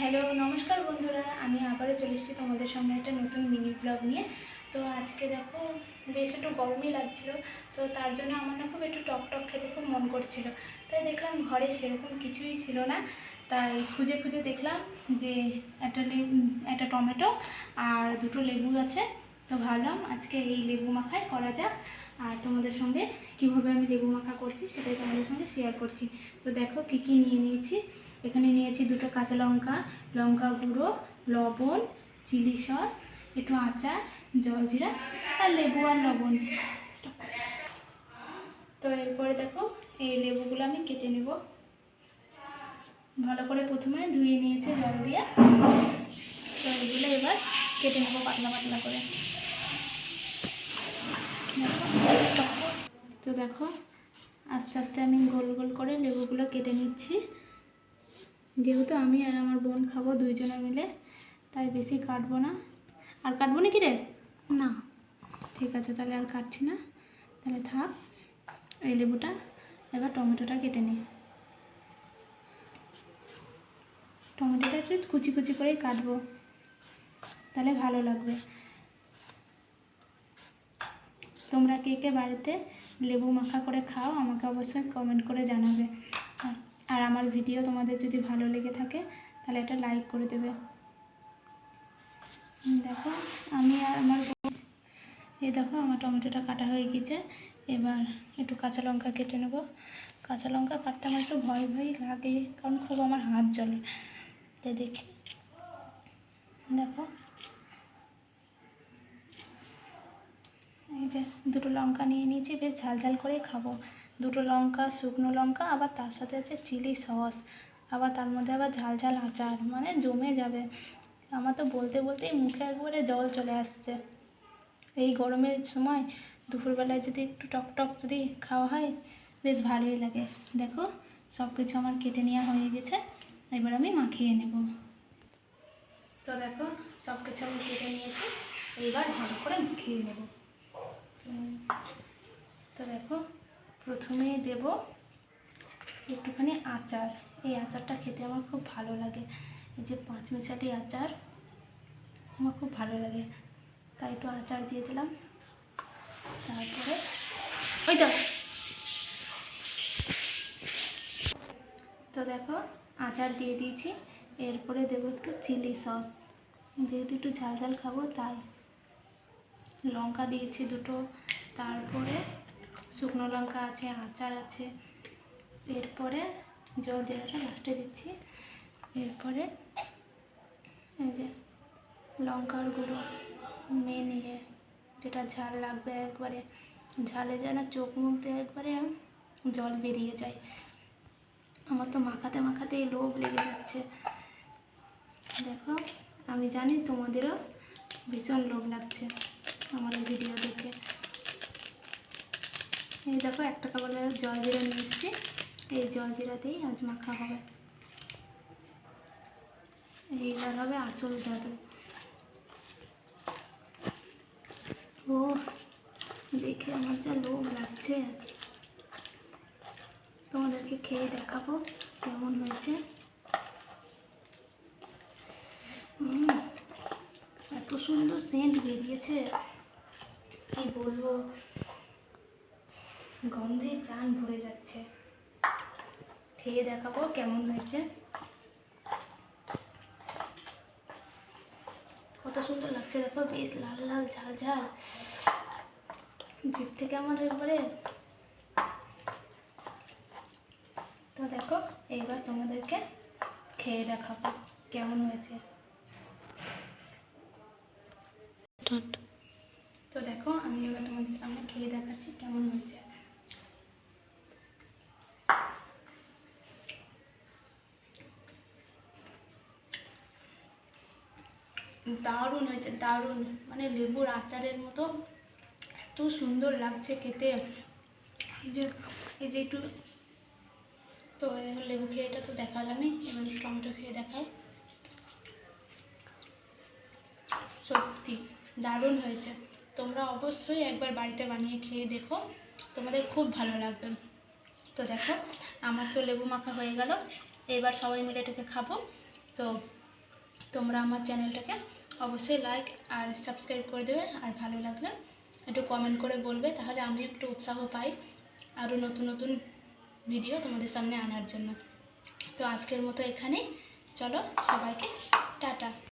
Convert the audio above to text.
Hello, নমস্কার বন্ধুরা, আমি আবারও চলে এসেছি তোমাদের সঙ্গে একটা নতুন মিনি ব্লগ নিয়ে। তো আজকে দেখো, বেশ একটু গরমই লাগছিল, তো তার জন্য আমার না খুব একটু টক টক খেতে খুব মন করছিল। তাই দেখলাম ঘরে সেরকম কিছুই ছিল না, তাই খুঁজে খুঁজে দেখলাম যে একটা একটা টমেটো আর দুটো লেবু আছে। তো ভাবলাম আজকে এই লেবু মাখাই করা যাক, আর তোমাদের সঙ্গে কীভাবে আমি লেবু মাখা করছি সেটাই তোমাদের সঙ্গে শেয়ার করছি। তো দেখো কী কী নিয়ে নিয়েছি। এখানে নিয়েছি দুটো কাঁচা লঙ্কা লঙ্কা গুঁড়ো, লবণ, চিলি সস, একটু আচার জলজিরা আর লেবু আর লবণ। তো এরপরে দেখো, এই লেবুগুলো আমি কেটে নেব। ভালো করে প্রথমে ধুয়ে নিয়েছে জল দিয়ে। তো এগুলো এবার কেটে নেব পাতলা পাতলা করে। তো দেখো, আস্তে আস্তে আমি গোল গোল করে লেবুগুলো কেটে নিচ্ছি। যেহেতু আমি আর আমার বোন খাব দুইজনে মিলে তাই বেশি কাটবো না। আর কাটবো না কি রে? না। ঠিক আছে তাহলে আর কাটছি না। তাহলে থাক এই লেবুটা এবার টমেটোটা কেটে নিই টমেটোটা একটু কুচি কুচি করেই কাটবো তাহলে ভালো লাগবে। তোমরা কে কে বাড়িতে লেবু মাখা করে খাও আমাকে অবশ্যই কমেন্ট করে জানাবে। আর- আমার ভিডিও তোমাদের যদি ভালো লেগে থাকে, তাহলে এটা লাইক করে দেবে। দেখো, আমি আর আমার এই দেখো, আমার টমেটোটা কাটা হয়ে গেছে। এবার একটু কাঁচা লঙ্কা কেটে নেব। কাঁচা লঙ্কা কাটতে আমার একটু ভয় ভয় লাগে, কারণ খুব আমার হাত জ্বলে। তাই দেখি, দেখো। এই যে দুটো লঙ্কা নিয়ে নিয়েছি, বেশ ঝাল ঝাল করেই খাব। দুটো লঙ্কা, শুকনো লঙ্কা, আবার তার সাথে আছে চিলি সস, আবার তার মধ্যে আবার ঝাল ঝাল আচার মানে জমে যাবে। আমার তো বলতে বলতেই মুখে একবারে জল চলে আসছে। এই গরমের সময় দুপুরবেলায় যদি একটু টক টক যদি খাওয়া হয়, বেশ ভালোই লাগে। দেখো সব কিছু আমার কেটে নেওয়া হয়ে গেছে। এবার আমি মাখিয়ে নেব। তো দেখো সব কিছু আমি কেটে নিয়েছি। এবার ভালো করে মাখিয়ে নেব। তো দেখো প্রথমে দেব একটুখানি আচার। এই আচারটা খেতে আমার খুব ভালো লাগে। এই যে পাঁচ মিশালি আচার, আমার খুব ভালো লাগে। তাই একটু আচার দিয়ে দিলাম। তারপরে ওই তো। তো দেখো, আচার দিয়ে দিয়েছি। এরপরে দেবো একটু চিলি সস। যেহেতু একটু ঝাল ঝাল খাব, তাই লঙ্কা দিয়েছি দুটো। তারপরে শুকনো লঙ্কা আছে, আচার আছে। এরপরে জল জিরাটা লাস্টে দিচ্ছি। এরপরে এই যে লঙ্কার গুঁড়ো মেন ইয়ে যেটা ঝাল লাগবে একবারে। ঝালে যেন চোখ মুখ দিয়ে একবারে জল বেরিয়ে যায়। আমার তো মাখাতে মাখাতে লোভ লেগে যাচ্ছে। দেখো, আমি জানি তোমাদেরও ভীষণ লোভ লাগছে আমার ভিডিও দেখে। এই দেখো, একটা কাপড়ের জল জিরা নিয়ে এসেছি। এই জল জিরাতেই আজ মাখা হবে। এইবার হবে আসল জাদু। ও দেখে আমার যা লোভ লাগছে। তোমাদেরকে খেয়ে দেখাবো কেমন হয়েছে। এত সুন্দর সেন্ট বেরিয়েছে। কি বলব? গন্ধে প্রাণ ভরে যাচ্ছে। খেয়ে দেখাবো কেমন হয়েছে। কত সুন্দর লাগছে দেখো বেশ লাল লাল ঝাল ঝাল। জিভ থেকে আমার একবারে তো দেখো এইবার তোমাদেরকে খেয়ে দেখাবো কেমন হয়েছে। তো দেখো আমি এবার তোমাদের সামনে খেয়ে দেখাচ্ছি কেমন হয়েছে। দারুণ হয়েছে, দারুণ। মানে লেবুর আচারের মতো এত সুন্দর লাগছে খেতে। যে, এই যে একটু তো লেবু খেয়ে এটা তো দেখালামই, এবার টমেটো খেয়ে দেখাই। সত্যি, দারুণ হয়েছে। তোমরা অবশ্যই একবার বাড়িতে বানিয়ে খেয়ে দেখো, তোমাদের খুব ভালো লাগবে। তো দেখো, আমার তো লেবু মাখা হয়ে গেল। এবার সবাই মিলে এটাকে খাব। তো তোমরা আমার চ্যানেলটাকে অবশ্যই লাইক আর সাবস্ক্রাইব করে দেবে, আর ভালো লাগলে একটু কমেন্ট করে বলবে, তাহলে আমি একটু উৎসাহ পাই আরও নতুন নতুন ভিডিও তোমাদের সামনে আনার জন্য। তো আজকের মতো এখানেই, চলো সবাইকে টাটা।